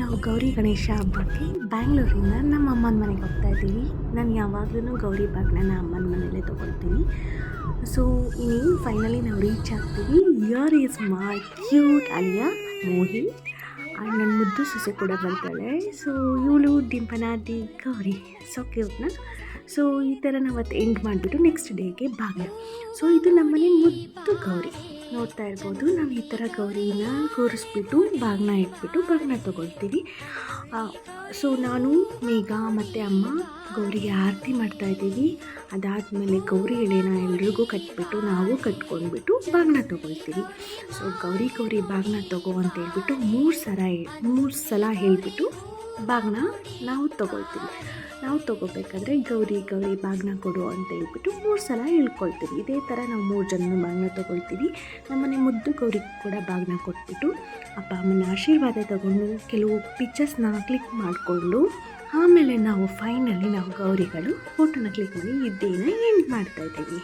ನಾವು ಗೌರಿ ಗಣೇಶ ಹಬ್ಬಕ್ಕೆ ಬ್ಯಾಂಗ್ಳೂರಿಂದ ನಮ್ಮ ಅಮ್ಮನ ಮನೆಗೆ ಹೋಗ್ತಾ ಇದ್ದೀವಿ. ನಾನು ಯಾವಾಗಲೂ ಗೌರಿ ಬಾಗ್ನ ಅಮ್ಮನ ಮನೇಲೆ ತೊಗೊಳ್ತೀನಿ. ಸೊ ಇನ್ನೇನು ಫೈನಲಿ ನಾವು ರೀಚ್ ಆಗ್ತೀವಿ. Here is my cute Alia Mohi. And ನನ್ನ ಮುದ್ದು ಸೊಸೆ ಕೂಡ ಬರ್ತಾಳೆ ಸೊ ಇವಳು ಡಿಂಪನಾದಿ ಗೌರಿ. ಸೊ ಕ್ಯೂಟ್ನ ಸೊ ಈ ಥರ ನಾವು ಎಂಡ್ ಮಾಡಿಬಿಟ್ಟು ನೆಕ್ಸ್ಟ್ ಡೇಗೆ ಬಾಗ್ನ ಸೊ ಇದು ನಮ್ಮನೆ ಮುದ್ದು ಗೌರಿ. ನೋಡ್ತಾ ಇರ್ಬೋದು. ನಾವು ಈ ಥರ ಗೌರಿನ ಕೂರಿಸ್ಬಿಟ್ಟು ಬಾಗ್ನ ಇಟ್ಬಿಟ್ಟು ಬಾಗ್ನ ತೊಗೊಳ್ತೀವಿ. ಸೊ ನಾನು, ಮೇಘ ಮತ್ತು ಅಮ್ಮ ಗೌರಿಗೆ ಆರತಿ ಮಾಡ್ತಾ ಇದ್ದೀವಿ. ಅದಾದಮೇಲೆ ಗೌರಿ ಎಳೆನ ಎಲ್ರಿಗೂ ಕಟ್ಬಿಟ್ಟು ನಾವು ಕಟ್ಕೊಂಡ್ಬಿಟ್ಟು ಬಾಗ್ನ ತೊಗೊಳ್ತೀವಿ. ಸೊ ಗೌರಿ ಗೌರಿ ಬಾಗ್ನ ತಗೋ ಅಂತ ಹೇಳ್ಬಿಟ್ಟು ಮೂರು ಸಲ ಮೂರು ಸಲ ಹೇಳಿಬಿಟ್ಟು ಬಾಗ್ನ ನಾವು ತೊಗೊಳ್ತೀವಿ. ನಾವು ತೊಗೋಬೇಕಾದ್ರೆ ಗೌರಿ ಗೌರಿ ಬಾಗ್ನ ಕೊಡು ಅಂತ ಹೇಳ್ಬಿಟ್ಟು ಮೂರು ಸಲ ಹೇಳ್ಕೊಳ್ತೀವಿ. ಇದೇ ಥರ ನಾವು ಮೂರು ಜನ ಬಾಗ್ನ ತೊಗೊಳ್ತೀವಿ. ನಮ್ಮನೆ ಮುದ್ದು ಗೌರಿಗೆ ಕೂಡ ಬಾಗ್ನ ಕೊಟ್ಬಿಟ್ಟು ಅಪ್ಪ ಅಮ್ಮನ ಆಶೀರ್ವಾದ ತಗೊಂಡು ಕೆಲವು ಪಿಕ್ಚರ್ಸ್ನ ಕ್ಲಿಕ್ ಮಾಡಿಕೊಂಡು ಆಮೇಲೆ ನಾವು ಫೈನಲಿ ನಾವು ಗೌರಿಗಳು ಫೋಟೋನ ಕ್ಲಿಕ್ ಮಾಡಿ ಇದ್ದೇನ ಎಂಡ್ ಮಾಡ್ತಾ ಇದ್ದೀವಿ.